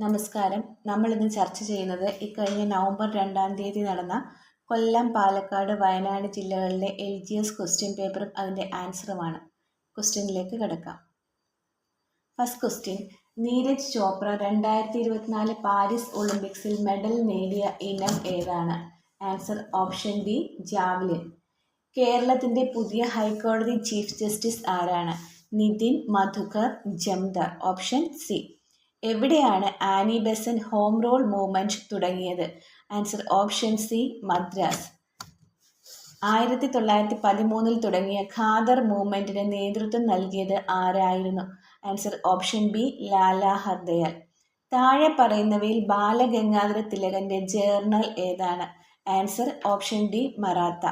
നമസ്കാരം. നമ്മൾ ഇന്ന് ചർച്ച ചെയ്യുന്നത് ഇക്കഴിഞ്ഞ നവംബർ രണ്ടാം തീയതി നടന്ന കൊല്ലം പാലക്കാട് വയനാട് ജില്ലകളിലെ എൽ ജി എസ് ക്വസ്റ്റ്യൻ പേപ്പറും അതിന്റെ ആൻസറുമാണ്. ക്വസ്റ്റ്യനിലേക്ക് കിടക്കാം. First question. നീരജ് ചോപ്ര രണ്ടായിരത്തി ഇരുപത്തിനാല് പാരീസ് ഒളിമ്പിക്സിൽ മെഡൽ നേടിയ ഇനം ഏതാണ്? Answer option D javelin. കേരളത്തിന്റെ പുതിയ ഹൈക്കോടതി ചീഫ് ജസ്റ്റിസ് ആരാണ്? നിതിൻ മധുകർ ജംദർ. Option C. എവിടെയാണ് Annie Besant home rule movement തുടങ്ങിയത്? Answer option C Madras. ആയിരത്തി തൊള്ളായിരത്തി പതിമൂന്നിൽ തുടങ്ങിയ ഖാദർ മൂവ്മെന്റിന് നേതൃത്വം നൽകിയത് ആരായിരുന്നു? Answer option B Lala Hardayal. താഴെ പറയുന്നവയിൽ ബാലഗംഗാധര തിലകന്റെ ജേർണൽ ഏതാണ്? Answer option D Maratha.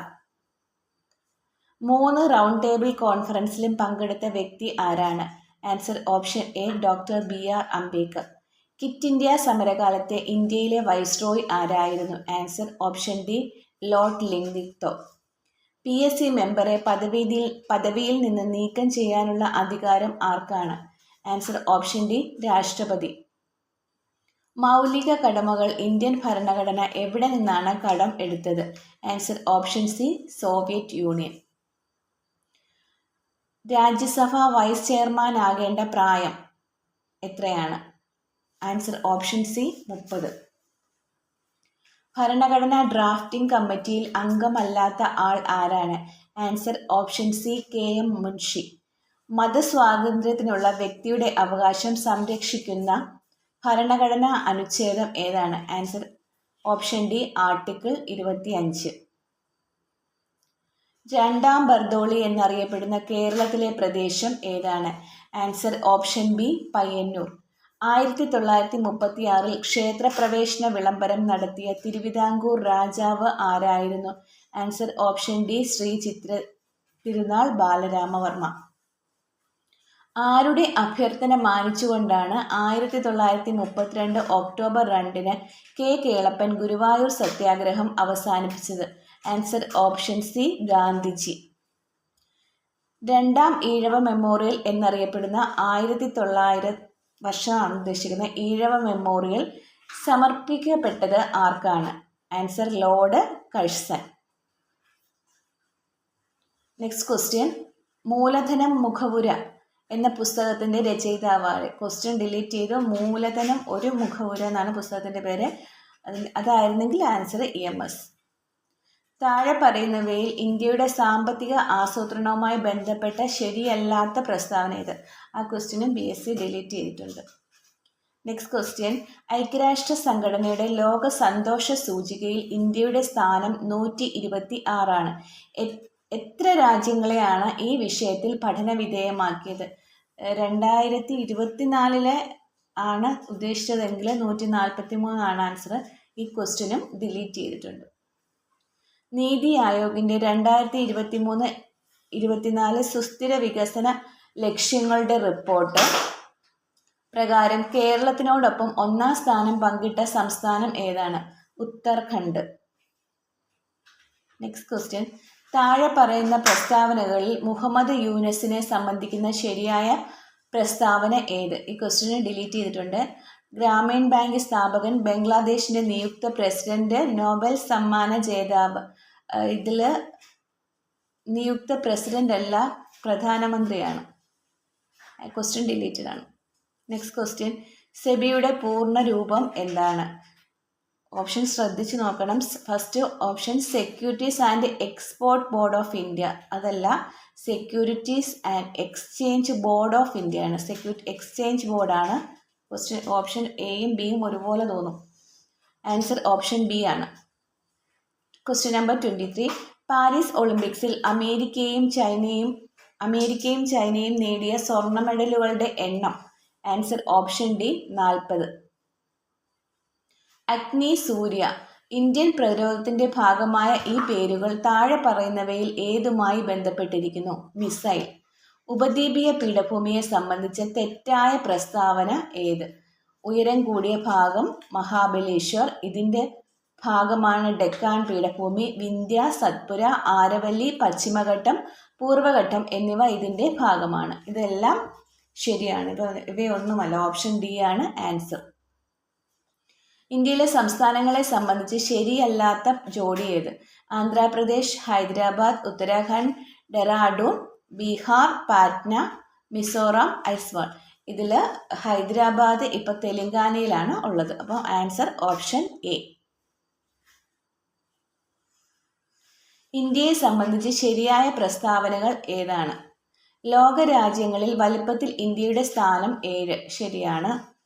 മൂന്ന് റൗണ്ട് ടേബിൾ കോൺഫറൻസിലും പങ്കെടുത്ത വ്യക്തി ആരാണ്? Answer option A doctor B R Ambedkar. Quit India സമരകാലത്തെ ഇന്ത്യയിലെ വൈസ്രോയ് ആരായിരുന്നു? Answer option D lord Linlithgow P S C മെമ്പറെ പദവിയിൽ പദവിയിൽ നിന്ന് നീക്കം ചെയ്യാനുള്ള അധികാരം ആർക്കാണ്? ആൻസർ ഓപ്ഷൻ ഡി രാഷ്ട്രപതി. മൗലിക കടമകൾ ഇന്ത്യൻ ഭരണഘടന എവിടെ നിന്നാണ് കടം എടുത്തത്? Answer option C Soviet Union. Rajya Sabha vice chairman ആകേണ്ട പ്രായം എത്രയാണ്? ആൻസർ ഓപ്ഷൻ സി മുപ്പത്. ഭരണഘടനാ ഡ്രാഫ്റ്റിംഗ് കമ്മിറ്റിയിൽ അംഗമല്ലാത്ത ആൾ ആരാണ്? Answer option C K M Munshi. മതസ്വാതന്ത്ര്യത്തിനുള്ള വ്യക്തിയുടെ അവകാശം സംരക്ഷിക്കുന്ന ഭരണഘടനാ അനുച്ഛേദം ഏതാണ്? ആൻസർ ഓപ്ഷൻ ഡി ആർട്ടിക്കിൾ ഇരുപത്തി അഞ്ച് രണ്ടാം ബർദോളി എന്നറിയപ്പെടുന്ന കേരളത്തിലെ പ്രദേശം ഏതാണ്? Answer option B Payyanur. ആയിരത്തി തൊള്ളായിരത്തി മുപ്പത്തി ആറിൽ ക്ഷേത്രപ്രവേശന വിളംബരം നടത്തിയ തിരുവിതാംകൂർ രാജാവ് ആരായിരുന്നു? Answer option D Sree Chithira Thirunal Balaramavarma. ആരുടെ അഭ്യർത്ഥന മാനിച്ചുകൊണ്ടാണ് ആയിരത്തി തൊള്ളായിരത്തി മുപ്പത്തിരണ്ട് ഒക്ടോബർ രണ്ടിന് കെ. കേളപ്പൻ ഗുരുവായൂർ സത്യാഗ്രഹം അവസാനിപ്പിച്ചത്? Answer option C Gandhiji. രണ്ടാം ഈഴവ മെമ്മോറിയൽ എന്നറിയപ്പെടുന്ന ആയിരത്തി തൊള്ളായിരം വർഷമാണ് ഉദ്ദേശിക്കുന്നത്. ഈഴവ മെമ്മോറിയൽ സമർപ്പിക്കപ്പെട്ടത് ആർക്കാണ്? Answer lord Curzon next question മൂലധനം മുഖവുര എന്ന പുസ്തകത്തിന്റെ രചയിതാവാണ്. ക്വസ്റ്റ്യൻ ഡിലീറ്റ് ചെയ്തു. മൂലധനം ഒരു മുഖവുര എന്നാണ് പുസ്തകത്തിന്റെ പേര്. അതായിരുന്നെങ്കിൽ ആൻസർ ഇ എം എസ് താഴെ പറയുന്നവയിൽ ഇന്ത്യയുടെ സാമ്പത്തിക ആസൂത്രണവുമായി ബന്ധപ്പെട്ട ശരിയല്ലാത്ത പ്രസ്താവന ഇത്. ആ ക്വസ്റ്റ്യനും ബി എസ് സി ഡിലീറ്റ് ചെയ്തിട്ടുണ്ട്. നെക്സ്റ്റ് ക്വസ്റ്റ്യൻ ഐക്യരാഷ്ട്ര സംഘടനയുടെ ലോക സന്തോഷ സൂചികയിൽ ഇന്ത്യയുടെ സ്ഥാനം നൂറ്റി ഇരുപത്തി ആറാണ് എത്ര രാജ്യങ്ങളെയാണ് ഈ വിഷയത്തിൽ പഠന വിധേയമാക്കിയത് രണ്ടായിരത്തി ഇരുപത്തിനാലിലെ ആണ് ഉദ്ദേശിച്ചതെങ്കിൽ നൂറ്റി നാൽപ്പത്തി മൂന്നാണ് ആൻസർ ഈ ക്വസ്റ്റ്യനും ഡിലീറ്റ് ചെയ്തിട്ടുണ്ട്. നീതി ആയോഗിന്റെ രണ്ടായിരത്തി ഇരുപത്തി മൂന്ന് ഇരുപത്തിനാല് സുസ്ഥിര വികസന ലക്ഷ്യങ്ങളുടെ റിപ്പോർട്ട്. പ്രകാരം കേരളത്തിനോടൊപ്പം ഒന്നാം സ്ഥാനം പങ്കിട്ട സംസ്ഥാനം ഏതാണ്? ഉത്തർഖണ്ഡ് നെക്സ്റ്റ് ക്വസ്റ്റ്യൻ താഴെ പറയുന്ന പ്രസ്താവനകളിൽ മുഹമ്മദ് യൂനസിനെ സംബന്ധിക്കുന്ന ശരിയായ പ്രസ്താവന ഏത്? ഈ ക്വസ്റ്റ്യൻ ഡിലീറ്റ് ചെയ്തിട്ടുണ്ട്. ഗ്രാമീൺ ബാങ്ക് സ്ഥാപകൻ ബംഗ്ലാദേശിന്റെ നിയുക്ത പ്രസിഡന്റ് നോബൽ സമ്മാന ജേതാവ്. ഇതിൽ നിയുക്ത പ്രസിഡന്റ് അല്ല പ്രധാനമന്ത്രിയാണ്. ക്വസ്റ്റ്യൻ ഡിലീറ്റഡ് ആണ്. നെക്സ്റ്റ് ക്വസ്റ്റ്യൻ സെബിയുടെ പൂർണ രൂപം എന്താണ്? ഓപ്ഷൻ ശ്രദ്ധിച്ചു നോക്കണം. First option securities and export board of India അതല്ല securities and exchange board of India ആണ്. സെക്യൂരിറ്റി എക്സ്ചേഞ്ച് ബോർഡാണ് ക്വസ്റ്റ്യൻ ഓപ്ഷൻ എയും ബിയും ഒരുപോലെ തോന്നും. ആൻസർ ഓപ്ഷൻ ബി ആണ്. Question number twenty three Paris ഒളിമ്പിക്സിൽ അമേരിക്കയും ചൈനയും അമേരിക്കയും ചൈനയും നേടിയ സ്വർണ മെഡലുകളുടെ എണ്ണം. ആൻസർ ഓപ്ഷൻ ഡി നാൽപ്പത്. അഗ്നി സൂര്യ. ഇന്ത്യൻ പ്രതിരോധത്തിന്റെ ഭാഗമായ ഈ പേരുകൾ താഴെ പറയുന്നവയിൽ ഏതുമായി ബന്ധപ്പെട്ടിരിക്കുന്നു? മിസൈൽ ഉപദ്വീപീയ പീഠഭൂമിയെ സംബന്ധിച്ച തെറ്റായ പ്രസ്താവന ഏത്? ഉയരം കൂടിയ ഭാഗം മഹാബലേശ്വർ. ഇതിന്റെ ഭാഗമാണ് ഡെക്കാൻ പീഠഭൂമി. വിന്ധ്യ സത്പുര ആരവല്ലി പശ്ചിമഘട്ടം പൂർവഘട്ടം എന്നിവ ഇതിന്റെ ഭാഗമാണ്. ഇതെല്ലാം ശരിയാണ്. ഇത് ഇവയൊന്നുമല്ല. ഓപ്ഷൻ ഡി ആണ് ആൻസർ. ഇന്ത്യയിലെ സംസ്ഥാനങ്ങളെ സംബന്ധിച്ച് ശരിയല്ലാത്ത ജോഡി ഏത്? ആന്ധ്രാപ്രദേശ് ഹൈദരാബാദ് ഉത്തരാഖണ്ഡ് ഡെറാഡൂൺ ബീഹാർ പാറ്റ്ന മിസോറാം ഐസ്വാൾ ഇതിൽ ഹൈദരാബാദ് ഇപ്പോൾ തെലങ്കാനയിലാണ് ഉള്ളത്. അപ്പോൾ ആൻസർ ഓപ്ഷൻ എ. ഇന്ത്യയെ സംബന്ധിച്ച് ശരിയായ പ്രസ്താവനകൾ ഏതാണ്? ലോക രാജ്യങ്ങളിൽ വലിപ്പത്തിൽ ഇന്ത്യയുടെ സ്ഥാനം ഏഴ്. ശരിയാണ്.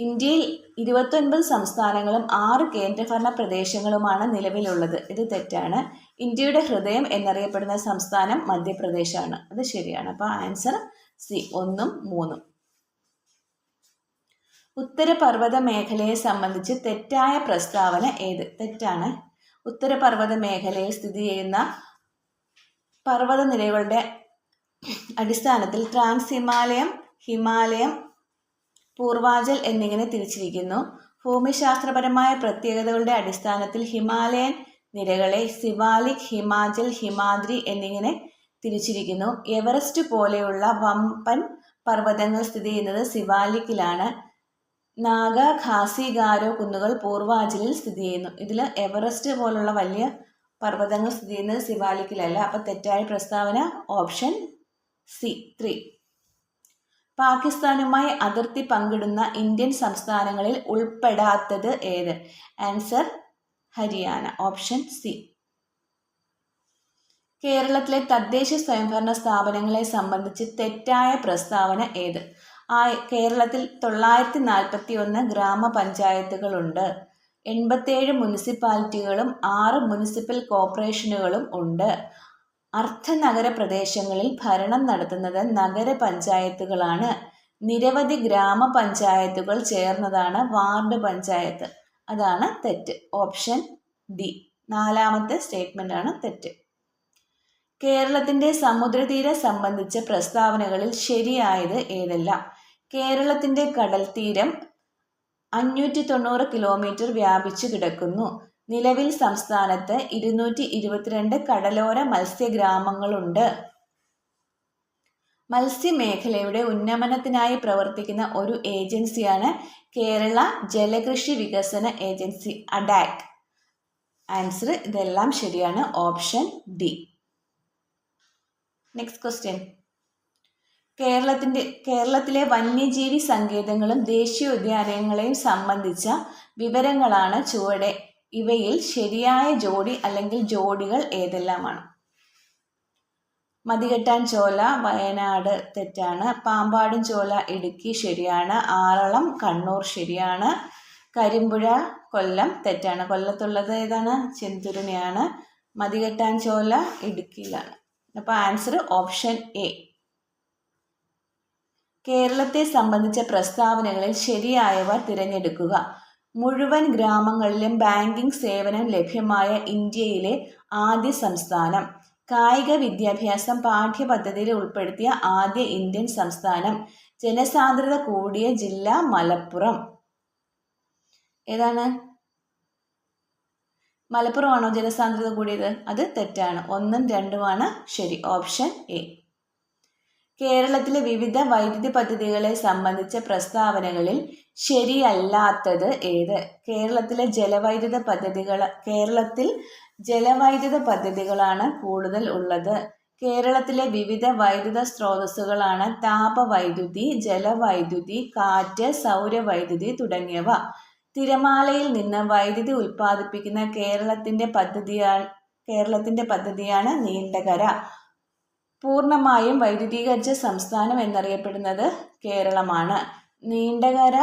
ഇന്ത്യയിൽ ഇരുപത്തൊൻപത് സംസ്ഥാനങ്ങളും ആറ് കേന്ദ്രഭരണ പ്രദേശങ്ങളുമാണ് നിലവിലുള്ളത്. ഇത് തെറ്റാണ്. ഇന്ത്യയുടെ ഹൃദയം എന്നറിയപ്പെടുന്ന സംസ്ഥാനം മധ്യപ്രദേശാണ്. അത് ശരിയാണ്. അപ്പോൾ ആൻസർ സി ഒന്നും മൂന്നും. ഉത്തരപർവത മേഖലയെ സംബന്ധിച്ച് തെറ്റായ പ്രസ്താവന ഏത്? തെറ്റാണ്. ഉത്തരപർവത മേഖലയിൽ സ്ഥിതി ചെയ്യുന്ന പർവത നിരകളുടെ അടിസ്ഥാനത്തിൽ ട്രാൻസ് ഹിമാലയം ഹിമാലയം പൂർവാചൽ എന്നിങ്ങനെ തിരിച്ചിരിക്കുന്നു. ഭൂമിശാസ്ത്രപരമായ പ്രത്യേകതകളുടെ അടിസ്ഥാനത്തിൽ ഹിമാലയൻ നിരകളെ സിവാലിക് ഹിമാചൽ ഹിമാദ്രി എന്നിങ്ങനെ തിരിച്ചിരിക്കുന്നു. എവറസ്റ്റ് പോലെയുള്ള വമ്പൻ പർവതങ്ങൾ സ്ഥിതി ചെയ്യുന്നത് സിവാലിക്കിലാണ്. നാഗ ഖാസി ഗാരോ കുന്നുകൾ പൂർവാചലിൽ സ്ഥിതി ചെയ്യുന്നു. ഇതിൽ എവറസ്റ്റ് പോലുള്ള വലിയ പർവതങ്ങൾ സ്ഥിതി ചെയ്യുന്നത് സിവാലിക്കിലല്ല. അപ്പം തെറ്റായ പ്രസ്താവന ഓപ്ഷൻ സി ത്രീ. പാകിസ്ഥാനുമായി അതിർത്തി പങ്കിടുന്ന ഇന്ത്യൻ സംസ്ഥാനങ്ങളിൽ ഉൾപ്പെടാത്തത് ഏത്? Answer Haryana option C. കേരളത്തിലെ തദ്ദേശ സ്വയംഭരണ സ്ഥാപനങ്ങളെ സംബന്ധിച്ച് തെറ്റായ പ്രസ്താവന ഏത്? ആ കേരളത്തിൽ തൊള്ളായിരത്തി നാൽപ്പത്തി ഒന്ന് ഗ്രാമപഞ്ചായത്തുകളുണ്ട്. എൺപത്തേഴ് മുനിസിപ്പാലിറ്റികളും ആറ് മുനിസിപ്പൽ കോർപ്പറേഷനുകളും ഉണ്ട്. അർദ്ധനഗര പ്രദേശങ്ങളിൽ ഭരണം നടത്തുന്നത് നഗരപഞ്ചായത്തുകളാണ്. നിരവധി ഗ്രാമപഞ്ചായത്തുകൾ ചേർന്നതാണ് വാർഡ് പഞ്ചായത്ത്. അതാണ് തെറ്റ്. Option D. നാലാമത്തെ സ്റ്റേറ്റ്മെന്റ് ആണ് തെറ്റ്. കേരളത്തിന്റെ സമുദ്രതീരം സംബന്ധിച്ച പ്രസ്താവനകളിൽ ശരിയായത് ഏതെല്ലാം? കേരളത്തിന്റെ കടൽത്തീരം അഞ്ഞൂറ്റി തൊണ്ണൂറ് കിലോമീറ്റർ വ്യാപിച്ചു കിടക്കുന്നു. നിലവിൽ സംസ്ഥാനത്ത് ഇരുന്നൂറ്റി ഇരുപത്തിരണ്ട് കടലോര മത്സ്യഗ്രാമങ്ങളുണ്ട്. മത്സ്യമേഖലയുടെ ഉന്നമനത്തിനായി പ്രവർത്തിക്കുന്ന ഒരു ഏജൻസിയാണ് കേരള ജലകൃഷി വികസന ഏജൻസി അഡാക്. ആൻസർ ഇതെല്ലാം ശരിയാണ് ഓപ്ഷൻ ഡി. Next question. കേരളത്തിന്റെ കേരളത്തിലെ വന്യജീവി സങ്കേതങ്ങളും ദേശീയോദ്യാനങ്ങളെയും സംബന്ധിച്ച വിവരങ്ങളാണ് ചുവടെ. ഇവയിൽ ശരിയായ ജോഡി അല്ലെങ്കിൽ ജോഡികൾ ഏതെല്ലാമാണ്? മതികെട്ടാൻ ചോല വയനാട് തെറ്റാണ്. പാമ്പാടും ചോല ഇടുക്കി ശരിയാണ്. ആറളം കണ്ണൂർ ശരിയാണ്. കരിമ്പുഴ കൊല്ലം തെറ്റാണ്. കൊല്ലത്തുള്ളത് ഏതാണ്? ചെന്തുരുണിയാണ്. മതികെട്ടാൻ ചോല ഇടുക്കിയിലാണ്. അപ്പോൾ ആൻസർ ഓപ്ഷൻ എ. കേരളത്തെ സംബന്ധിച്ച പ്രസ്താവനകളിൽ ശരിയായവ തിരഞ്ഞെടുക്കുക. മുഴുവൻ ഗ്രാമങ്ങളിലും ബാങ്കിംഗ് സേവനം ലഭ്യമായ ഇന്ത്യയിലെ ആദ്യ സംസ്ഥാനം. കായിക വിദ്യാഭ്യാസം പാഠ്യപദ്ധതിയിൽ ഉൾപ്പെടുത്തിയ ആദ്യ ഇന്ത്യൻ സംസ്ഥാനം ജനസാന്ദ്രത കൂടിയ ജില്ല മലപ്പുറം. ഏതാണ്? മലപ്പുറമാണോ ജനസാന്ദ്രത കൂടിയത്? അത് തെറ്റാണ്. ഒന്നും രണ്ടുമാണ് ശരി. Option A. കേരളത്തിലെ വിവിധ വൈദ്യുതി പദ്ധതികളെ സംബന്ധിച്ച പ്രസ്താവനകളിൽ ശരിയല്ലാത്തത് ഏത്? കേരളത്തിലെ ജലവൈദ്യുത പദ്ധതികൾ കേരളത്തിൽ ജലവൈദ്യുത പദ്ധതികളാണ് കൂടുതൽ ഉള്ളത്. കേരളത്തിലെ വിവിധ വൈദ്യുത സ്രോതസ്സുകളാണ് താപവൈദ്യുതി ജലവൈദ്യുതി കാറ്റ് സൗരവൈദ്യുതി തുടങ്ങിയവ. തിരമാലയിൽ നിന്ന് വൈദ്യുതി ഉൽപ്പാദിപ്പിക്കുന്ന കേരളത്തിന്റെ പദ്ധതിയാണ് കേരളത്തിന്റെ പദ്ധതിയാണ് നീണ്ടകര. പൂർണമായും വൈദ്യുതീകരിച്ച സംസ്ഥാനം എന്നറിയപ്പെടുന്നത് കേരളമാണ്. നീണ്ടകര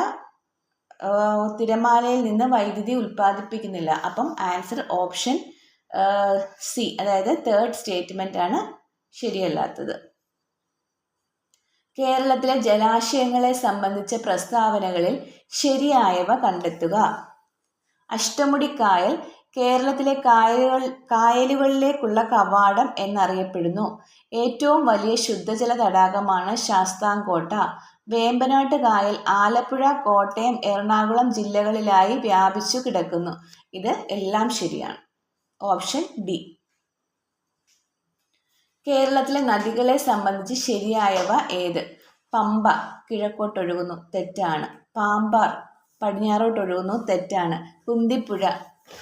തിരമാലയിൽ നിന്ന് വൈദ്യുതി ഉൽപ്പാദിപ്പിക്കുന്നില്ല. അപ്പം ആൻസർ ഓപ്ഷൻ സി അതായത് തേർഡ് സ്റ്റേറ്റ്മെന്റ് ആണ് ശരിയല്ലാത്തത്. കേരളത്തിലെ ജലാശയങ്ങളെ സംബന്ധിച്ച പ്രസ്താവനകളിൽ ശരിയായവ കണ്ടെത്തുക. അഷ്ടമുടി കായൽ കേരളത്തിലെ കായലുകൾ കായലുകളിലേക്കുള്ള കവാടം എന്നറിയപ്പെടുന്നു. ഏറ്റവും വലിയ ശുദ്ധജല തടാകമാണ് ശാസ്താംകോട്ട. വേമ്പനാട്ട് കായൽ ആലപ്പുഴ കോട്ടയം എറണാകുളം ജില്ലകളിലായി വ്യാപിച്ചു കിടക്കുന്നു. ഇത് എല്ലാം ശരിയാണ്. Option D. കേരളത്തിലെ നദികളെ സംബന്ധിച്ച് ശരിയായവ ഏത്? പമ്പ കിഴക്കോട്ടൊഴുകുന്നു തെറ്റാണ്. പാമ്പാർ പടിഞ്ഞാറോട്ടൊഴുകുന്നു തെറ്റാണ്. കുന്തിപ്പുഴ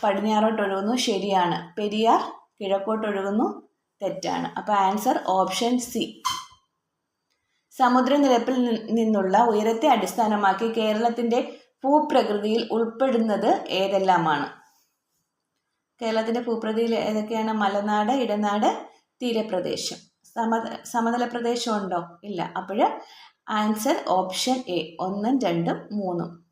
പടിഞ്ഞാറോട്ടൊഴുകുന്നു ശരിയാണ്. പെരിയാർ കിഴക്കോട്ടൊഴുകുന്നു തെറ്റാണ്. അപ്പോൾ ആൻസർ ഓപ്ഷൻ സി. സമുദ്രനിരപ്പിൽ നിന്നുള്ള ഉയരത്തെ അടിസ്ഥാനമാക്കി കേരളത്തിന്റെ ഭൂപ്രകൃതിയിൽ ഉൾപ്പെടുന്നത് ഏതെല്ലാമാണ്? കേരളത്തിന്റെ ഭൂപ്രതിയിൽ ഏതൊക്കെയാണ്? മലനാട് ഇടനാട് തീരപ്രദേശം. സമ സമതല പ്രദേശം ഉണ്ടോ ഇല്ല. അപ്പോൾ ആൻസർ ഓപ്ഷൻ എ ഒന്നും രണ്ടും മൂന്നും.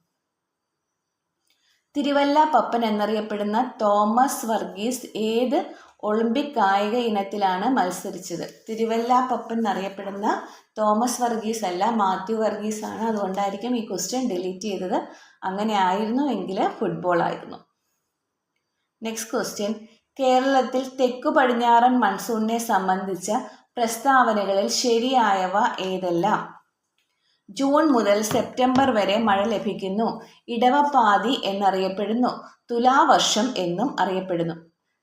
തിരുവല്ല പപ്പൻ എന്നറിയപ്പെടുന്ന തോമസ് വർഗീസ് ഏത് ഒളിമ്പിക് കായിക ഇനത്തിലാണ് മത്സരിച്ചത്? തിരുവല്ല പപ്പൻ എന്നറിയപ്പെടുന്ന തോമസ് വർഗീസ് അല്ല മാത്യു വർഗീസ് ആണ് അതുകൊണ്ടായിരിക്കും ഈ ക്വസ്റ്റ്യൻ ഡിലീറ്റ് ചെയ്തത്. അങ്ങനെ ആയിരുന്നു എങ്കിൽ ഫുട്ബോൾ ആയിരുന്നു. നെക്സ്റ്റ് ക്വസ്റ്റ്യൻ കേരളത്തിൽ തെക്കു പടിഞ്ഞാറൻ മൺസൂണിനെ സംബന്ധിച്ച പ്രസ്താവനകളിൽ ശരിയായവ ഏതെല്ലാം? ജൂൺ മുതൽ സെപ്റ്റംബർ വരെ മഴ ലഭിക്കുന്നു. ഇടവപ്പാതി എന്നറിയപ്പെടുന്നു. തുലാവർഷം എന്നും അറിയപ്പെടുന്നു.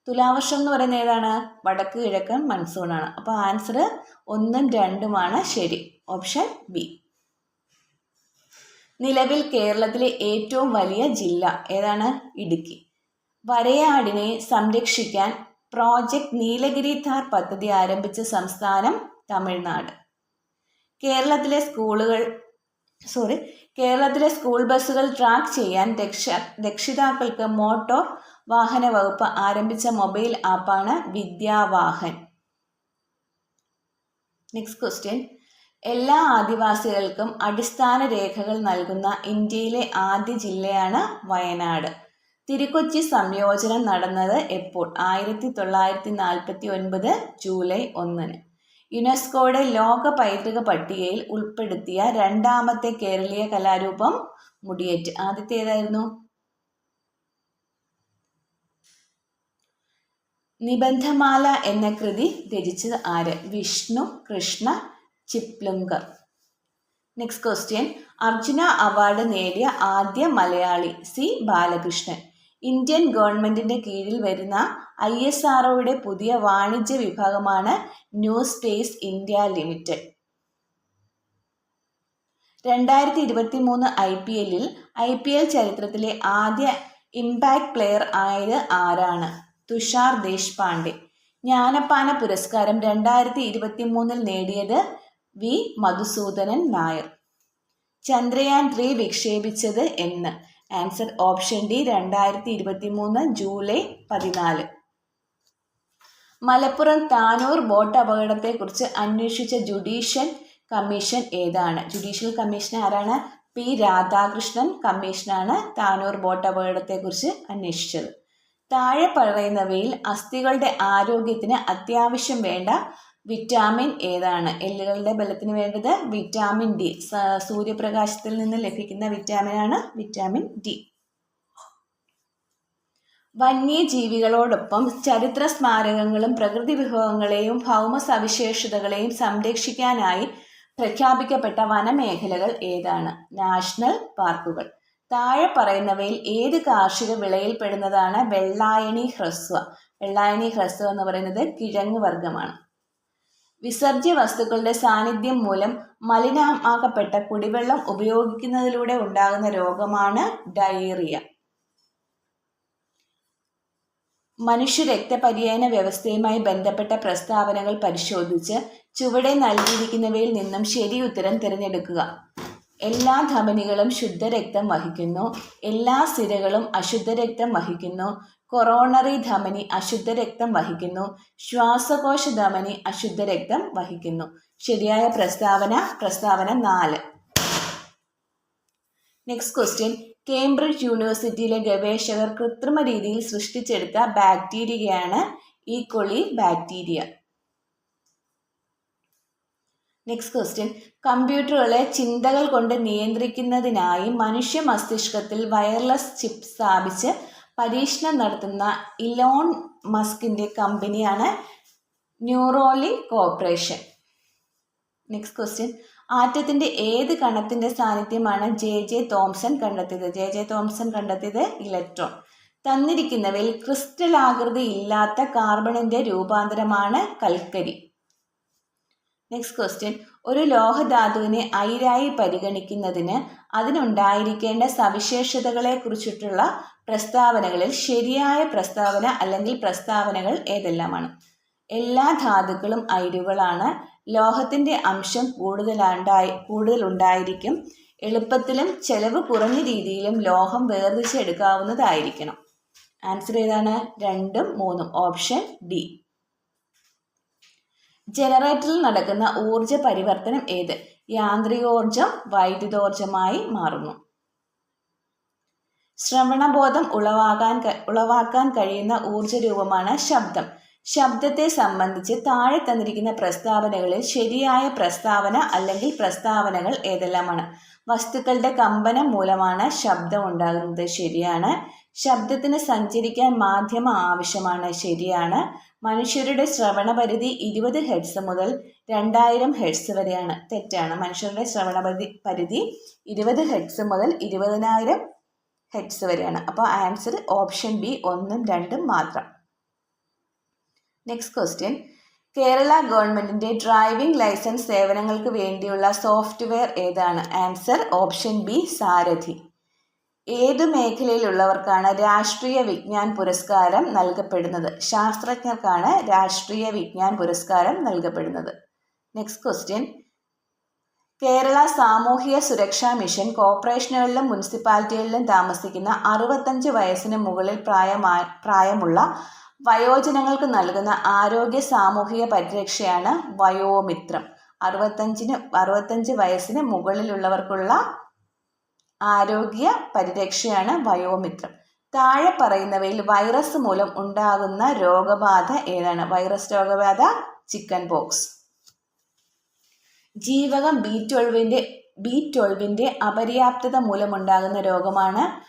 തുലാവർഷം എന്ന് പറയുന്നത് ഏതാണ്? വടക്ക് കിഴക്കൻ മൺസൂണാണ്. അപ്പോൾ ആൻസർ ഒന്നും രണ്ടുമാണ് ശരി. ഓപ്ഷൻ ബി നിലവിൽ കേരളത്തിലെ ഏറ്റവും വലിയ ജില്ല ഏതാണ്? ഇടുക്കി. വരയാടിനെ സംരക്ഷിക്കാൻ പ്രോജക്റ്റ് നീലഗിരി ധാർ പദ്ധതി ആരംഭിച്ച സംസ്ഥാനം തമിഴ്നാട്. കേരളത്തിലെ സ്കൂളുകൾ സോറി കേരളത്തിലെ സ്കൂൾ ബസ്സുകൾ ട്രാക്ക് ചെയ്യാൻ രക്ഷ രക്ഷിതാക്കൾക്ക് മോട്ടോർ വാഹന വകുപ്പ് ആരംഭിച്ച മൊബൈൽ ആപ്പാണ് വിദ്യാവാഹൻ. നെക്സ്റ്റ് ക്വസ്റ്റ്യൻ എല്ലാ ആദിവാസികൾക്കും അടിസ്ഥാന രേഖകൾ നൽകുന്ന ഇന്ത്യയിലെ ആദ്യ ജില്ലയാണ് വയനാട്. തിരുക്കൊച്ചി സംയോജനം നടന്നത് എപ്പോൾ? ആയിരത്തി തൊള്ളായിരത്തി നാൽപ്പത്തി ഒൻപത് ജൂലൈ ഒന്നിന്. യുനെസ്കോയുടെ ലോക പൈതൃക പട്ടികയിൽ ഉൾപ്പെടുത്തിയ രണ്ടാമത്തെ കേരളീയ കലാരൂപം മുടിയേറ്റ്. ആദ്യത്തെ ഏതായിരുന്നു നിബന്ധമാല എന്ന കൃതി രചിച്ചത് ആര്? Vishnu Krishna Chiplunkar. Next question Arjuna award നേടിയ ആദ്യ മലയാളി സി ബാലകൃഷ്ണൻ. ഇന്ത്യൻ ഗവൺമെന്റിന്റെ കീഴിൽ വരുന്ന ഐ എസ് ആർഒയുടെ പുതിയ വാണിജ്യ വിഭാഗമാണ് ന്യൂ സ്പേസ് ഇന്ത്യ ലിമിറ്റഡ്. രണ്ടായിരത്തി ഇരുപത്തി മൂന്ന് ഐ പി എല്ലിൽ ഐ പി എൽ ചരിത്രത്തിലെ ആദ്യ ഇമ്പാക്ട് പ്ലെയർ ആയത് ആരാണ്? തുഷാർ ദേശ്പാണ്ഡെ. ജ്ഞാനപ്പാന പുരസ്കാരം രണ്ടായിരത്തി ഇരുപത്തി മൂന്നിൽ നേടിയത് വി മധുസൂദനൻ നായർ. ചന്ദ്രയാൻ ത്രീ വിക്ഷേപിച്ചത് എന്ന്. ആൻസർ ഓപ്ഷൻ ഡി രണ്ടായിരത്തി ഇരുപത്തി മൂന്ന് ജൂലൈ പതിനാല്. മലപ്പുറം താനൂർ ബോട്ട് അപകടത്തെക്കുറിച്ച് അന്വേഷിച്ച ജുഡീഷ്യൽ കമ്മീഷൻ ഏതാണ്? ജുഡീഷ്യൽ കമ്മീഷൻ ആരാണ്? പി രാധാകൃഷ്ണൻ കമ്മീഷനാണ് താനൂർ ബോട്ട് അപകടത്തെക്കുറിച്ച് അന്വേഷിച്ചത്. താഴെ പറയുന്നവയിൽ അസ്ഥികളുടെ ആരോഗ്യത്തിന് അത്യാവശ്യം വേണ്ട വിറ്റാമിൻ ഏതാണ്? എല്ലുകളുടെ ബലത്തിന് വേണ്ടത് വിറ്റാമിൻ ഡി. സൂര്യപ്രകാശത്തിൽ നിന്ന് ലഭിക്കുന്ന വിറ്റാമിനാണ് വിറ്റാമിൻ ഡി. വന്യജീവികളോടൊപ്പം ചരിത്ര സ്മാരകങ്ങളും പ്രകൃതി വിഭവങ്ങളെയും ഭൗമ സവിശേഷതകളെയും സംരക്ഷിക്കാനായി പ്രഖ്യാപിക്കപ്പെട്ട വനമേഖലകൾ ഏതാണ്? നാഷണൽ പാർക്കുകൾ. താഴെ പറയുന്നവയിൽ ഏത് കാർഷിക വിളയിൽപ്പെടുന്നതാണ് വെള്ളായണി ഹ്രസ്വ. വെള്ളായണി ഹ്രസ്വ എന്ന് പറയുന്നത് കിഴങ്ങ് വർഗമാണ് വിസർജ്യ വസ്തുക്കളുടെ സാന്നിധ്യം മൂലം മലിനമാക്കപ്പെട്ട കുടിവെള്ളം ഉപയോഗിക്കുന്നതിലൂടെ ഉണ്ടാകുന്ന രോഗമാണ് ഡയേറിയ. മനുഷ്യ രക്തപര്യന വ്യവസ്ഥയുമായി ബന്ധപ്പെട്ട പ്രസ്താവനകൾ പരിശോധിച്ച് ചുവടെ നൽകിയിരിക്കുന്നവയിൽ നിന്നും ശരി ഉത്തരം തിരഞ്ഞെടുക്കുക. എല്ലാ ധമനികളും ശുദ്ധരക്തം വഹിക്കുന്നു. എല്ലാ സിരകളും അശുദ്ധരക്തം വഹിക്കുന്നു. കൊറോണറി ധമനി അശുദ്ധ രക്തം വഹിക്കുന്നു. ശ്വാസകോശ ധമനി അശുദ്ധ രക്തം വഹിക്കുന്നു. ശരിയായ പ്രസ്താവന പ്രസ്താവന നാല്. നെക്സ്റ്റ് ക്വസ്റ്റ്യൻ കേംബ്രിഡ്ജ് യൂണിവേഴ്സിറ്റിയിലെ ഗവേഷകർ കൃത്രിമ രീതിയിൽ സൃഷ്ടിച്ചെടുത്ത ബാക്ടീരിയയാണ് E coli bacteria. Next question കമ്പ്യൂട്ടറുകളെ ചിന്തകൾ കൊണ്ട് നിയന്ത്രിക്കുന്നതിനായി മനുഷ്യ മസ്തിഷ്കത്തിൽ വയർലെസ് ചിപ്പ് സ്ഥാപിച്ച് പരീക്ഷണം നടത്തുന്ന ഇലോൺ മസ്കിന്റെ കമ്പനിയാണ് ന്യൂറോലിങ്ക് കോർപ്പറേഷൻ. നെക്സ്റ്റ് ക്വസ്റ്റ്യൻ ആറ്റത്തിന്റെ ഏത് കണത്തിന്റെ സാന്നിധ്യമാണ് ജെ ജെ തോംസൺ കണ്ടെത്തിയത്? ജെ ജെ തോംസൺ കണ്ടെത്തിയത് ഇലക്ട്രോൺ. തന്നിരിക്കുന്നവയിൽ ക്രിസ്റ്റൽ ആകൃതി ഇല്ലാത്ത കാർബണിന്റെ രൂപാന്തരമാണ് കൽക്കരി. നെക്സ്റ്റ് ക്വസ്റ്റ്യൻ ഒരു ലോഹധാതുവിനെ അയിരായി പരിഗണിക്കുന്നതിന് അതിനുണ്ടായിരിക്കേണ്ട സവിശേഷതകളെക്കുറിച്ചിട്ടുള്ള പ്രസ്താവനകളിൽ ശരിയായ പ്രസ്താവന അല്ലെങ്കിൽ പ്രസ്താവനകൾ ഏതെല്ലാമാണ്? എല്ലാ ധാതുക്കളും അയിരുകളാണ്. ലോഹത്തിന്റെ അംശം കൂടുതലുണ്ടായി കൂടുതലുണ്ടായിരിക്കും. എളുപ്പത്തിലും ചെലവ് കുറഞ്ഞ രീതിയിലും ലോഹം വേർതിരിച്ചെടുക്കാവുന്നതായിരിക്കണം. ആൻസർ ഏതാണ്? രണ്ടും മൂന്നും. Option D. ജനറേറ്ററിൽ നടക്കുന്ന ഊർജ പരിവർത്തനം ഏത്? യാന്ത്രികോർജം വൈദ്യുതോർജമായി മാറുന്നു. ശ്രവണബോധം ഉളവാകാൻ ഉളവാക്കാൻ കഴിയുന്ന ഊർജ രൂപമാണ് ശബ്ദം. ശബ്ദത്തെ സംബന്ധിച്ച് താഴെ തന്നിരിക്കുന്ന പ്രസ്താവനകളിൽ ശരിയായ പ്രസ്താവന അല്ലെങ്കിൽ പ്രസ്താവനകൾ ഏതെല്ലാമാണ്? വസ്തുക്കളുടെ കമ്പനം മൂലമാണ് ശബ്ദം ഉണ്ടാകുന്നത് ശരിയാണ്. ശബ്ദത്തിന് സഞ്ചരിക്കാൻ മാധ്യമ ആവശ്യമാണ് ശരിയാണ്. മനുഷ്യരുടെ ശ്രവണപരിധി ഇരുപത് ഹെഡ്സ് മുതൽ രണ്ടായിരം ഹെഡ്സ് വരെയാണ്. തെറ്റാണ്. മനുഷ്യരുടെ ശ്രവണപരിധി പരിധി ഇരുപത് ഹെഡ്സ് മുതൽ ഇരുപതിനായിരം ഹെഡ്സ് വരെയാണ്. അപ്പോൾ ആൻസർ ഓപ്ഷൻ ബി ഒന്നും രണ്ടും മാത്രം. നെക്സ്റ്റ് ക്വസ്റ്റ്യൻ കേരള ഗവൺമെന്റിന്റെ ഡ്രൈവിംഗ് ലൈസൻസ് സേവനങ്ങൾക്ക് വേണ്ടിയുള്ള സോഫ്റ്റ്വെയർ ഏതാണ്? Answer option B Sarathi. ഏത് മേഖലയിലുള്ളവർക്കാണ് രാഷ്ട്രീയ വിജ്ഞാൻ പുരസ്കാരം നൽകപ്പെടുന്നത്? ശാസ്ത്രജ്ഞർക്കാണ് രാഷ്ട്രീയ വിജ്ഞാൻ പുരസ്കാരം നൽകപ്പെടുന്നത്. നെക്സ്റ്റ് ക്വസ്റ്റ്യൻ കേരള സാമൂഹിക സുരക്ഷാ മിഷൻ കോർപ്പറേഷനുകളിലും മുനിസിപ്പാലിറ്റികളിലും താമസിക്കുന്ന അറുപത്തഞ്ച് വയസ്സിന് മുകളിൽ പ്രായമായ പ്രായമുള്ള വയോജനങ്ങൾക്ക് നൽകുന്ന ആരോഗ്യ സാമൂഹിക പരിരക്ഷയാണ് വയോമിത്രം. അറുപത്തഞ്ചിന് അറുപത്തഞ്ച് വയസ്സിന് മുകളിലുള്ളവർക്കുള്ള ആരോഗ്യ പരിരക്ഷയാണ് വയോമിത്രം. താഴെ പറയുന്നവയിൽ വൈറസ് മൂലം ഉണ്ടാകുന്ന രോഗബാധ ഏതാണ്? വൈറസ് രോഗബാധ ചിക്കൻ പോക്സ്. ജീവകം ബി ട്വൽവിന്റെ ബി ട്വൽവിന്റെ അപര്യാപ്തത മൂലമുണ്ടാകുന്ന രോഗമാണ്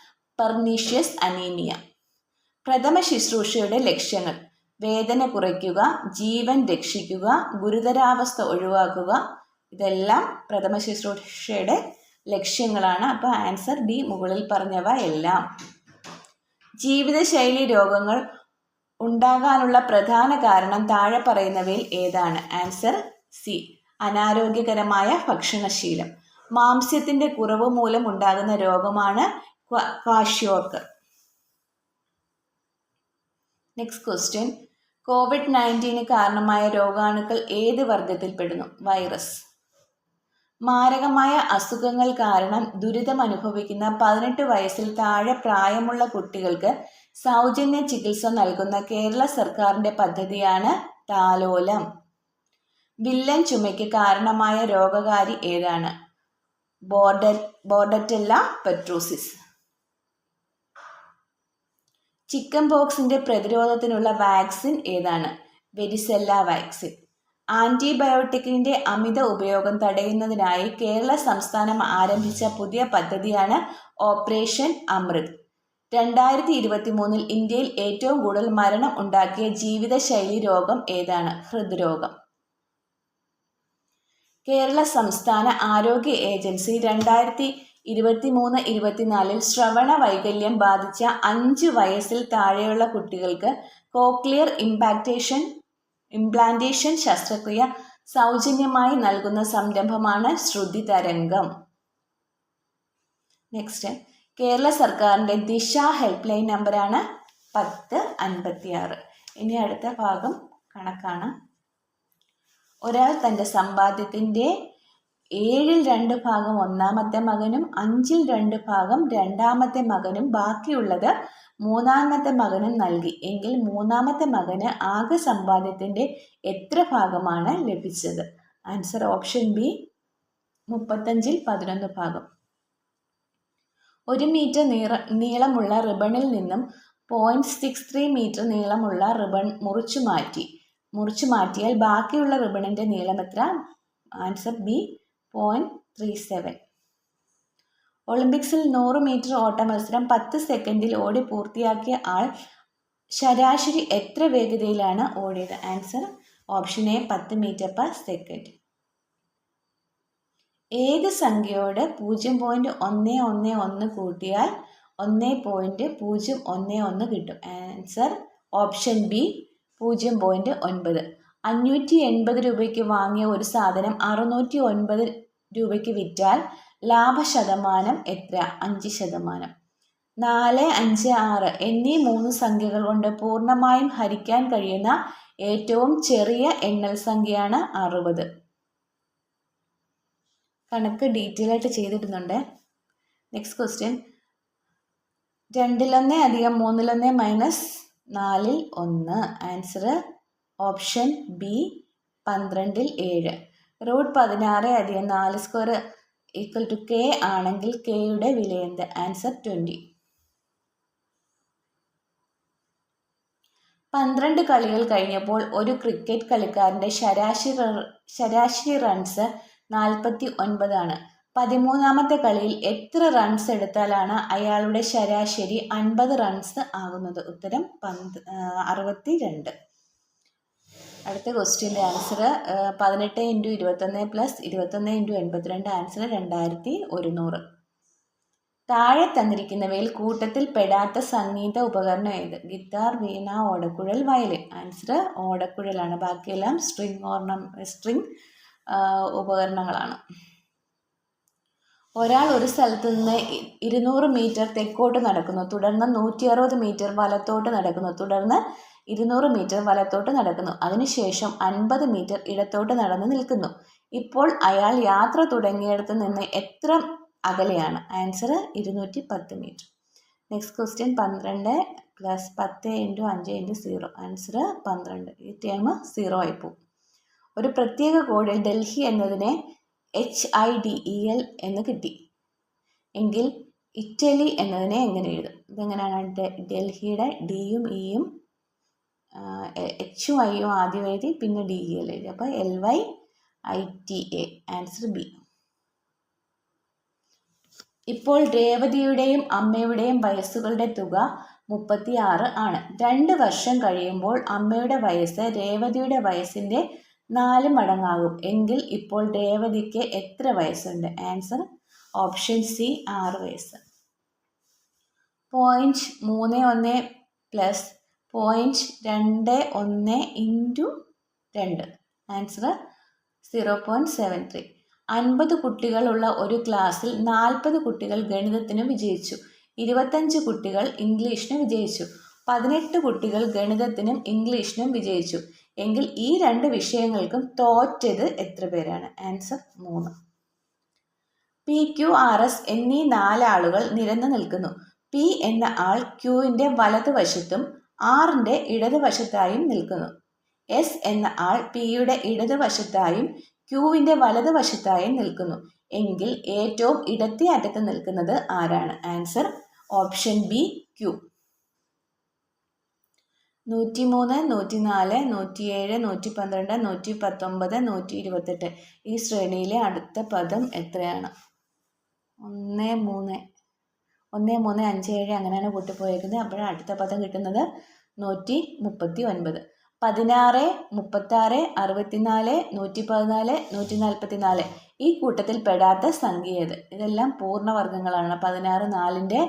പെർനീഷ്യസ് അനീമിയ. പ്രഥമ ശുശ്രൂഷയുടെ ലക്ഷ്യങ്ങൾ. വേദന കുറയ്ക്കുക ജീവൻ രക്ഷിക്കുക ഗുരുതരാവസ്ഥ ഒഴിവാക്കുക. ഇതെല്ലാം പ്രഥമ ശുശ്രൂഷയുടെ ലക്ഷ്യങ്ങളാണ്. അപ്പോൾ ആൻസർ ഡി മുകളിൽ പറഞ്ഞവ എല്ലാം. ജീവിതശൈലി രോഗങ്ങൾ ഉണ്ടാകാനുള്ള പ്രധാന കാരണം താഴെ പറയുന്നവയിൽ ഏതാണ്? Answer C. അനാരോഗ്യകരമായ ഭക്ഷണശീലം. മാംസ്യത്തിന്റെ കുറവ് മൂലം ഉണ്ടാകുന്ന രോഗമാണ് kwashiorkor next question COVID nineteen കാരണമായ രോഗാണുക്കൾ ഏത് വർഗത്തിൽപ്പെടുന്നു? വൈറസ്. മാരകമായ അസുഖങ്ങൾ കാരണം ദുരിതം അനുഭവിക്കുന്ന പതിനെട്ട് വയസ്സിൽ താഴെ പ്രായമുള്ള കുട്ടികൾക്ക് സൗജന്യ ചികിത്സ നൽകുന്ന കേരള സർക്കാരിന്റെ പദ്ധതിയാണ് താലോലം. വില്ലൻ ചുമയ്ക്ക് കാരണമായ രോഗകാരി ഏതാണ്? ബോർഡ ബോർഡറ്റല്ല പെട്രോസിസ്. ചിക്കൻ പോക്സിന്റെ പ്രതിരോധത്തിനുള്ള വാക്സിൻ ഏതാണ്? Varicella vaccine. ആന്റിബയോട്ടിക്കിന്റെ അമിത ഉപയോഗം തടയുന്നതിനായി കേരള സംസ്ഥാനം ആരംഭിച്ച പുതിയ പദ്ധതിയാണ് ഓപ്പറേഷൻ അമൃത്. രണ്ടായിരത്തി ഇരുപത്തി മൂന്നിൽ ഇന്ത്യയിൽ ഏറ്റവും കൂടുതൽ മരണം ഉണ്ടാക്കിയ ജീവിതശൈലി രോഗം ഏതാണ്? ഹൃദ്രോഗം. കേരള സംസ്ഥാന ആരോഗ്യ ഏജൻസി രണ്ടായിരത്തി ഇരുപത്തി മൂന്ന് ഇരുപത്തിനാലിൽ ശ്രവണ വൈകല്യം ബാധിച്ച അഞ്ച് വയസ്സിൽ താഴെയുള്ള കുട്ടികൾക്ക് കോക്ലിയർ ഇമ്പാക്റ്റേഷൻ ഇംപ്ലാന്റേഷൻ ശസ്ത്രക്രിയ സൗജന്യമായി നൽകുന്ന സംരംഭമാണ് ശ്രുതി തരംഗം. നെക്സ്റ്റ് കേരള സർക്കാരിന്റെ ദിശ ഹെൽപ്പ് ലൈൻ നമ്പറാണ് പത്ത് അൻപത്തിയാറ്. ഇനി അടുത്ത ഭാഗം കണക്കാണ്. ഒരാൾ തന്റെ സമ്പാദ്യത്തിന്റെ ഏഴിൽ രണ്ട് ഭാഗം ഒന്നാമത്തെ മകനും അഞ്ചിൽ രണ്ട് ഭാഗം രണ്ടാമത്തെ മകനും ബാക്കിയുള്ളത് മൂന്നാമത്തെ മകനും നൽകി. എങ്കിൽ മൂന്നാമത്തെ മകന് ആകെ സമ്പാദ്യത്തിന്റെ എത്ര ഭാഗമാണ് ലഭിച്ചത്? ആൻസർ ഓപ്ഷൻ ബി മുപ്പത്തഞ്ചിൽ പതിനൊന്ന് ഭാഗം. ഒരു മീറ്റർ നീറ നീളമുള്ള റിബണിൽ നിന്നും പോയിന്റ് സിക്സ് ത്രീ മീറ്റർ നീളമുള്ള റിബൺ മുറിച്ചു മാറ്റി. മുറിച്ചു മാറ്റിയാൽ ബാക്കിയുള്ള റിബണിന്റെ നീളം എത്ര? Answer B point three seven ഒളിമ്പിക്സിൽ നൂറ് മീറ്റർ ഓട്ട മത്സരം പത്ത് സെക്കൻഡിൽ ഓടി പൂർത്തിയാക്കിയ ആൾ ശരാശരി എത്ര വേഗതയിലാണ് ഓടിയത്? ആൻസർ ഓപ്ഷൻ എ പത്ത് മീറ്റർ പെർ സെക്കൻഡ് ഏത് സംഖ്യയോട് പൂജ്യം പോയിന്റ് ഒന്ന് ഒന്ന് ഒന്ന് കൂട്ടിയാൽ ഒന്ന് പോയിന്റ് പൂജ്യം ഒന്ന് ഒന്ന് കിട്ടും? ആൻസർ ഓപ്ഷൻ ബി പൂജ്യം പോയിന്റ് ഒൻപത്. അഞ്ഞൂറ്റി എൺപത് രൂപയ്ക്ക് വാങ്ങിയ ഒരു സാധനം അറുന്നൂറ്റി ഒൻപത് രൂപയ്ക്ക് വിറ്റാൽ ലാഭശതമാനം എത്ര? അഞ്ച് ശതമാനം. നാല് അഞ്ച് ആറ് എന്നീ മൂന്ന് സംഖ്യകൾ കൊണ്ട് പൂർണമായും ഹരിക്കാൻ കഴിയുന്ന ഏറ്റവും ചെറിയ എണ്ണൽ സംഖ്യയാണ് അറുപത്. കണക്ക് ഡീറ്റെയിൽ ആയിട്ട് ചെയ്തിടുന്നുണ്ട്. നെക്സ്റ്റ് ക്വസ്റ്റ്യൻ രണ്ടിലൊന്നേ അധികം മൂന്നിലൊന്നേ മൈനസ് നാലിൽ ഒന്ന്. ആൻസർ ഓപ്ഷൻ ബി പന്ത്രണ്ടിൽ ഏഴ്. റൂട്ട് പതിനാറ് അധികം നാല് സ്ക്വയർ ഈക്വൽ ടു കെ ആണെങ്കിൽ കെയുടെ വില എന്ത്? ആൻസർ ട്വന്റി പന്ത്രണ്ട് കളികൾ കഴിഞ്ഞപ്പോൾ ഒരു ക്രിക്കറ്റ് കളിക്കാരന്റെ ശരാശരി ശരാശരി റൺസ് നാൽപ്പത്തി ഒൻപതാണ് പതിമൂന്നാമത്തെ കളിയിൽ എത്ര റൺസ് എടുത്താലാണ് അയാളുടെ ശരാശരി അൻപത് റൺസ് ആകുന്നത്? ഉത്തരം പന്ത് അറുപത്തി രണ്ട് അടുത്ത ക്വസ്റ്റ്യന്റെ ആൻസർ പതിനെട്ട് ഇന്റു ഇരുപത്തൊന്ന് പ്ലസ് ഇരുപത്തൊന്ന് ഇന്റു എൺപത്തിരണ്ട് ആൻസർ രണ്ടായിരത്തി ഒരുന്നൂറ്. താഴെ തന്നിരിക്കുന്നവയിൽ കൂട്ടത്തിൽ പെടാത്ത സംഗീത ഉപകരണം ഏത്? ഗിത്താർ വീണ ഓടക്കുഴൽ വയലിൻ. ആൻസർ ഓടക്കുഴലാണ്. ബാക്കിയെല്ലാം സ്ട്രിങ് ഓർണം സ്ട്രിങ് ഉപകരണങ്ങളാണ്. ഒരാൾ ഒരു സ്ഥലത്ത് നിന്ന് ഇരുന്നൂറ് മീറ്റർ തെക്കോട്ട് നടക്കുന്നു. തുടർന്ന് നൂറ്റി അറുപത് മീറ്റർ വലത്തോട്ട് നടക്കുന്നു. തുടർന്ന് ഇരുന്നൂറ് മീറ്റർ വലത്തോട്ട് നടക്കുന്നു. അതിനുശേഷം അൻപത് മീറ്റർ ഇടത്തോട്ട് നടന്ന് നിൽക്കുന്നു. ഇപ്പോൾ അയാൾ യാത്ര തുടങ്ങിയിടത്ത് നിന്ന് എത്ര അകലെയാണ്? ആൻസർ ഇരുന്നൂറ്റി പത്ത് മീറ്റർ. നെക്സ്റ്റ് ക്വസ്റ്റ്യൻ പന്ത്രണ്ട് പ്ലസ് പത്ത് ഇന്റു അഞ്ച് ഇന്റു സീറോ. ആൻസർ പന്ത്രണ്ട്. ഈ ടൈം സീറോ ആയി പോകും. ഒരു പ്രത്യേക കോഡിൽ ഡൽഹി എന്നതിനെ H I D E L എന്ന് കിട്ടി. എങ്കിൽ ഇറ്റലി എന്നതിനെ എങ്ങനെ എഴുതും? ഇതെങ്ങനെയാണ്? ഡൽഹിയുടെ ഡിയും ഇയും എച്ചും ഐയും ആദ്യം എഴുതി പിന്നെ ഡി ഇ എൽ എഴുതി. അപ്പോൾ L Y I T A answer B ഇപ്പോൾ രേവതിയുടെയും അമ്മയുടെയും വയസ്സുകളുടെ തുക മുപ്പത്തി ആറ് ആണ്. രണ്ട് വർഷം കഴിയുമ്പോൾ അമ്മയുടെ വയസ്സ് രേവതിയുടെ വയസ്സിന്റെ നാല് മടങ്ങാകും. എങ്കിൽ ഇപ്പോൾ രേവതിക്ക് എത്ര വയസ്സുണ്ട്? ആൻസർ ഓപ്ഷൻ സി ആറ് വയസ്സ്. പോയിന്റ് മൂന്ന് ഒന്ന് പ്ലസ് പോയിന്റ് രണ്ട് ഒന്ന് ഇന്റു രണ്ട്. Answer zero point seven three. അൻപത് കുട്ടികളുള്ള ഒരു ക്ലാസ്സിൽ നാൽപ്പത് കുട്ടികൾ ഗണിതത്തിന് വിജയിച്ചു. ഇരുപത്തഞ്ച് കുട്ടികൾ ഇംഗ്ലീഷിന് വിജയിച്ചു. പതിനെട്ട് കുട്ടികൾ ഗണിതത്തിനും ഇംഗ്ലീഷിനും വിജയിച്ചു. എങ്കിൽ ഈ രണ്ട് വിഷയങ്ങൾക്കും തോറ്റത് എത്ര പേരാണ്? ആൻസർ മൂന്ന്. പി ക്യു ആർ എസ് എന്നീ നാലാളുകൾ നിരന്നു നിൽക്കുന്നു. പി എന്ന ആൾ ക്യൂവിന്റെ വലതുവശത്തും ആറിന്റെ ഇടതുവശത്തായും നിൽക്കുന്നു. എസ് എന്ന ആൾ പിയുടെ ഇടതുവശത്തായും ക്യൂവിന്റെ വലതുവശത്തായും നിൽക്കുന്നു. എങ്കിൽ ഏറ്റവും ഇടത്തെ അറ്റത്ത് നിൽക്കുന്നത് ആരാണ്? ആൻസർ ഓപ്ഷൻ ബി ക്യൂ നൂറ്റി മൂന്ന് നൂറ്റി നാല് നൂറ്റിയേഴ് നൂറ്റി പന്ത്രണ്ട് നൂറ്റി പത്തൊമ്പത് നൂറ്റി ഇരുപത്തെട്ട് ഈ ശ്രേണിയിലെ അടുത്ത പദം എത്രയാണ്? ഒന്ന് മൂന്ന്. ഒന്ന് മൂന്ന് അഞ്ച് ഏഴ് അങ്ങനെയാണ് കൂട്ടിപ്പോയേക്കുന്നത്. അപ്പോഴാണ് അടുത്ത പദം കിട്ടുന്നത് നൂറ്റി മുപ്പത്തി ഒൻപത് പതിനാറ് മുപ്പത്താറ് അറുപത്തിനാല് നൂറ്റി പതിനാല് നൂറ്റി നാൽപ്പത്തി നാല് ഈ കൂട്ടത്തിൽ പെടാത്ത സംഖ്യ ഏത്? ഇതെല്ലാം പൂർണവർഗങ്ങളാണ്. പതിനാറ് നാലിന്റെ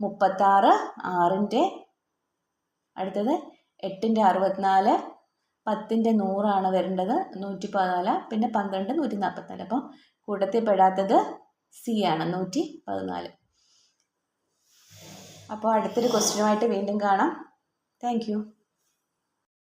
മുപ്പത്താറ് ആറിന്റെ. അടുത്തത് എട്ടിന്റെ അറുപത്തിനാല് പത്തിന്റെ നൂറാണ് വരേണ്ടത് നൂറ്റി പതിനാല് പിന്നെ പന്ത്രണ്ട് നൂറ്റി നാൽപ്പത്തിനാല് അപ്പം കൂട്ടത്തിൽ പെടാത്തത് സി ആണ് നൂറ്റി പതിനാല് അപ്പോൾ അടുത്തൊരു ക്വസ്റ്റ്യനുമായിട്ട് വീണ്ടും കാണാം. താങ്ക്